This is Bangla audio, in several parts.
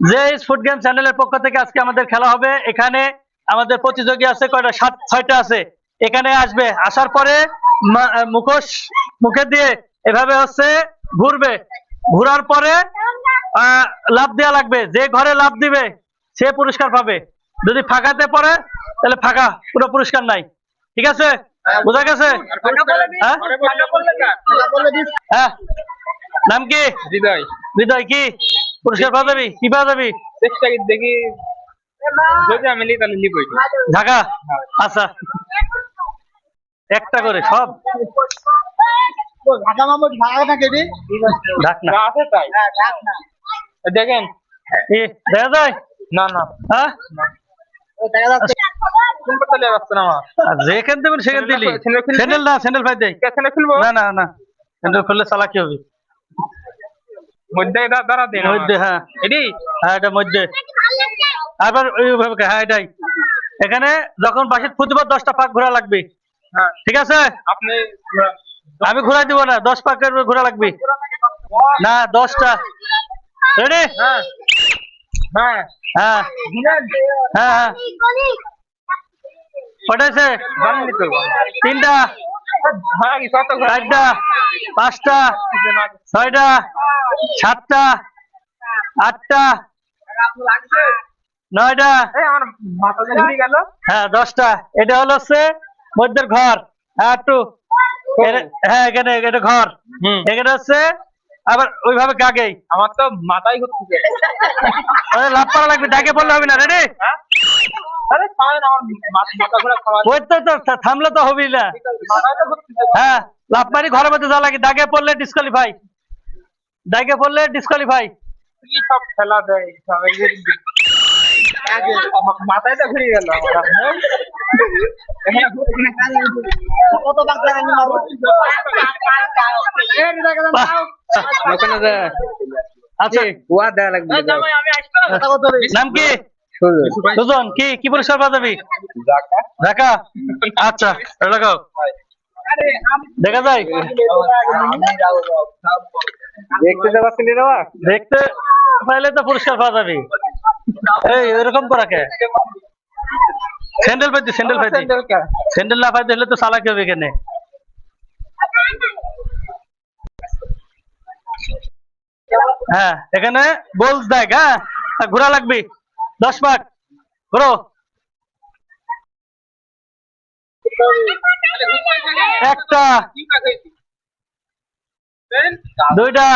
যে ফুড গেম চ্যানেলের পক্ষ থেকে আজকে আমাদের খেলা হবে এখানে আমাদের প্রতিযোগী আছে কয়টা? সাত ছয়টা আছে। এখানে আসবে আসার পরে মুখোশ মুখে দিয়ে এভাবে হচ্ছে ঘুরবে। ঘুরার পরে লাভ দেওয়া লাগবে। যে ঘরে লাভ দিবে সে পুরস্কার পাবে। যদি ফাঁকাতে পড়ে তাহলে ফাঁকা পুরো পুরস্কার নাই। ঠিক আছে? বোঝা গেছে? হ্যাঁ? হ্যাঁ। নাম কি? হৃদয় হৃদয় কি? পুরস্কার পাওয়া যাবি? কি পাওয়া যাবি? চেষ্টা দেখি। যদি আমি নিই তাহলে নিবই। ঢাকা? আচ্ছা। একটা করে সব? ঢাকা মামু ঢাকা না কেটে ঢাক না। যা আছে তাই? দেখেন। কি দেখা যায়? না না। হ্যাঁ? দেখা যাচ্ছে। যেখান দেবেন সেখান দিলি। স্যান্ডেল না স্যান্ডেল দেয় না না না। স্যান্ডেল খুললে চালাকি হবে। মধ্যে দা- দাঁড়া দিন মধ্যে হ্যাঁ। হ্যাঁ এটা মধ্যে। আবার ওইভাবে হ্যাঁ এটাই। এখানে যখন বাসিত দশটা পাক ঘোরা লাগবে। হ্যাঁ। ঠিক আছে? আপনি আমি ঘোরাই দিব না দশ পাকের ঘোরা লাগবে। না দশটা। রেডি? হ্যাঁ। হ্যাঁ। হ্যাঁ। হ্যাঁ হ্যাঁ। তিনটা? চারটা পাঁচটা ছয়টা সাতটা আটটা নয়টা। হ্যাঁ দশটা। এটা হলো হচ্ছে মধ্যের ঘর। হ্যাঁ একটু হ্যাঁ এখানে এটা ঘর। এখানে হচ্ছে আবার ওইভাবে কাগেই আমার তো মাথায় ঘুরতেছে। লাভ করা লাগবে ডাকে পড়লে হবে না রেডি? থামলে তো হবেই না। হ্যাঁ লাভ মারি ঘরের মধ্যে যাওয়া লাগে দাগে পড়লে ডিসকোয়ালিফাই দাগে পড়লে ডিসকোয়ালিফাই সব খেলা দেয় যে- ঘুরে গেল যে আচ্ছা কত রে নাম কি? সুজন কি কি পুরস্কার পাওয়া যাবি? ঢাকা। আচ্ছা লাগাও দেখা যায়। দেখতে যাবা পাইলে তো পুরস্কার পাওয়া যাবে। এই এরকম করা কে? স্যান্ডেল পাইতে স্যান্ডেল পাইতে। স্যান্ডেল না পাইতে হলে তো চালাকি হবে এখানে? হ্যাঁ এখানে বলস দেখ হ্যাঁ? ঘোরা লাগবে। দশ পাক ঘোরো একটা দুইটা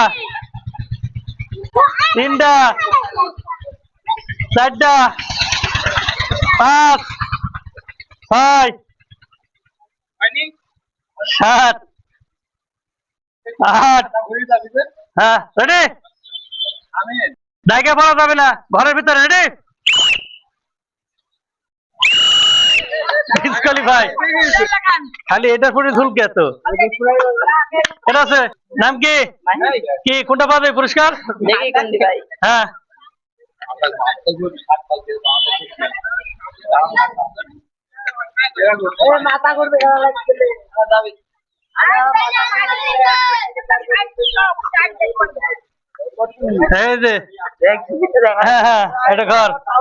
তিনটা চারটা পাঁচ ছয় সাত আট। হ্যাঁ রেডি জায়গা পড়া যাবে না ঘরের ভিতরে রেডি ডিসকোয়ালিফাই খালি এটার পরে ঝুলকে এত? এটা আছে? নাম কি? কি, কোনটা পাবে? পুরস্কার? হ্যাঁ। মাথা করবে খেলা লাগছে যাবে এই যে। হ্যাঁ হ্যাঁ এটা ঘর। হ্যাঁ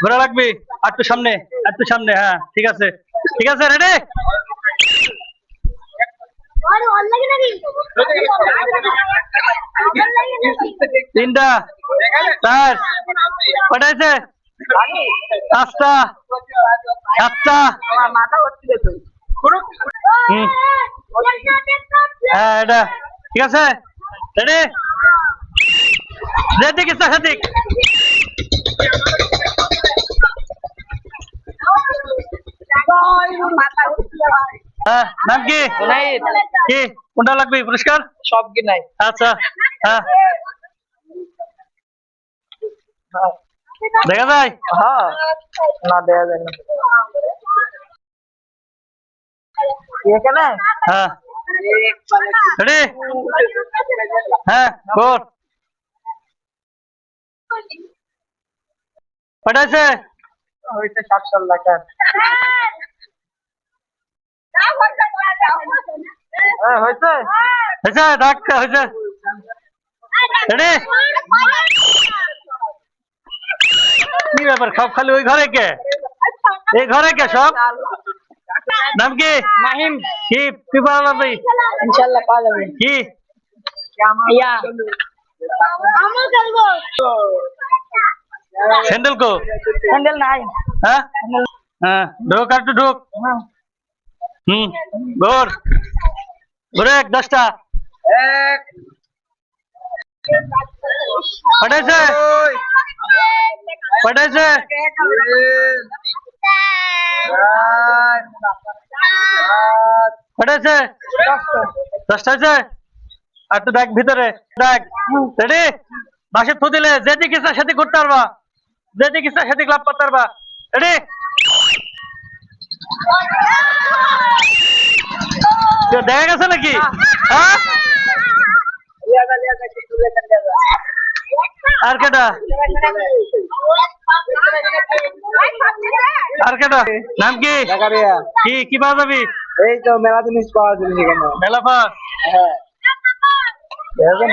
ঘোরা লাগবে একটু সামনে একটু সামনে হ্যাঁ ঠিক আছে। ঠিক আছে রেডি তিনটা। চার। কটা আছে পাঁচটা। সাতটা। হ্যাঁ এটা। ঠিক আছে? রেডি রেডি কিসা খাতিক? হ্যাঁ নাম কি? কি? কোনটা লাগবে? পুরস্কার? সব কি নাই। আচ্ছা হ্যাঁ। দেখা যায়? হ্যাঁ। না দেয়া যায় না। এখানে? হ্যাঁ। রেডি হ্যাঁ ওইটা লাগার হ্যাঁ হয়েছে? হয়েছে হয়েছে। রেডি? কি ব্যাপার সব খালি ওই ঘরে কে? এই ঘরে কে সব? নাম কি? মাহিম। কি? কি পারলাম ভাই ইনশাল্লাহ পাওয়া যাবে। কি? ইয়া। স্যান্ডেল কো? হ্যান্ডেল নাই। হ্যাঁ? হ্যাঁ ঢোক আর ঢোক। হুম ঘুরে এক দশটা। এক। পাঠাইছে? পাঠাইছে? তিন চার পাঁচ পাঠাইছে? দশটা হয়েছে? আর তো দেখ ভিতরে। দেখ রেডি? বাসে থু দিলে যে দিকে ইচ্ছা সেদিকে ঘুরতে পারবা যে ইচ্ছা সেদিকে লাভ করতে পারবা। রেডি? দেখা গেছে নাকি? হ্যাঁ আর কেটা আর কেটা নাম কি? কি কি পাওয়া যাবি? এই তো মেলা জিনিস পাওয়া যায় সেখানে মেলা পাস হ্যাঁ দেখা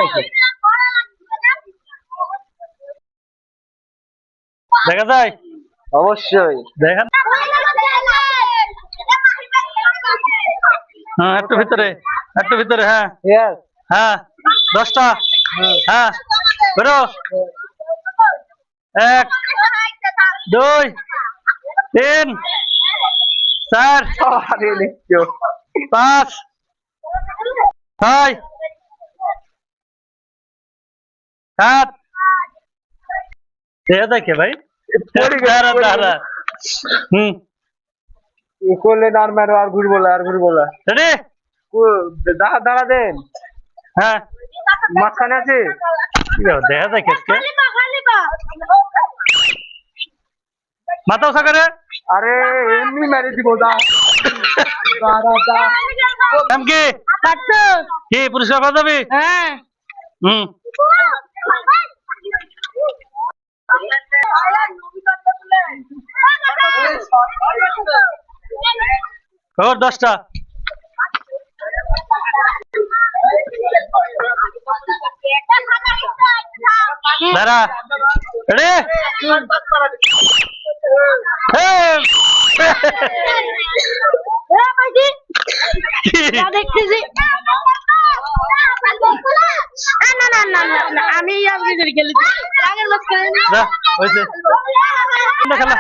দেখা যায়? অবশ্যই দেখেন হ্যাঁ একটু ভিতরে একটু ভিতরে হ্যাঁ ইয়েস হ্যাঁ দশটা হ্যাঁ বেরো এক দুই তিন চার আরে লিখছো পাঁচ ছয় সাত দেখা দেখে ভাই দাঁড়া আর মারো আর ঘুরবো না, আর ঘুরবো না। কো- দাঁড়া দাঁড়া দেন। হ্যাঁ। মাঝখানে আছে? দেখা দেখে আজকে? মাথা উঁচা করে। আরে এমনি মেরে দিব দা। দাঁড়া দা। নাম কি? কি পুরস্কার পাওয়া যাবি? হ্যাঁ। হুম। খবর দশটা। দাঁড়া। রে দেখতেছি আমি হয়েছে। খেলা?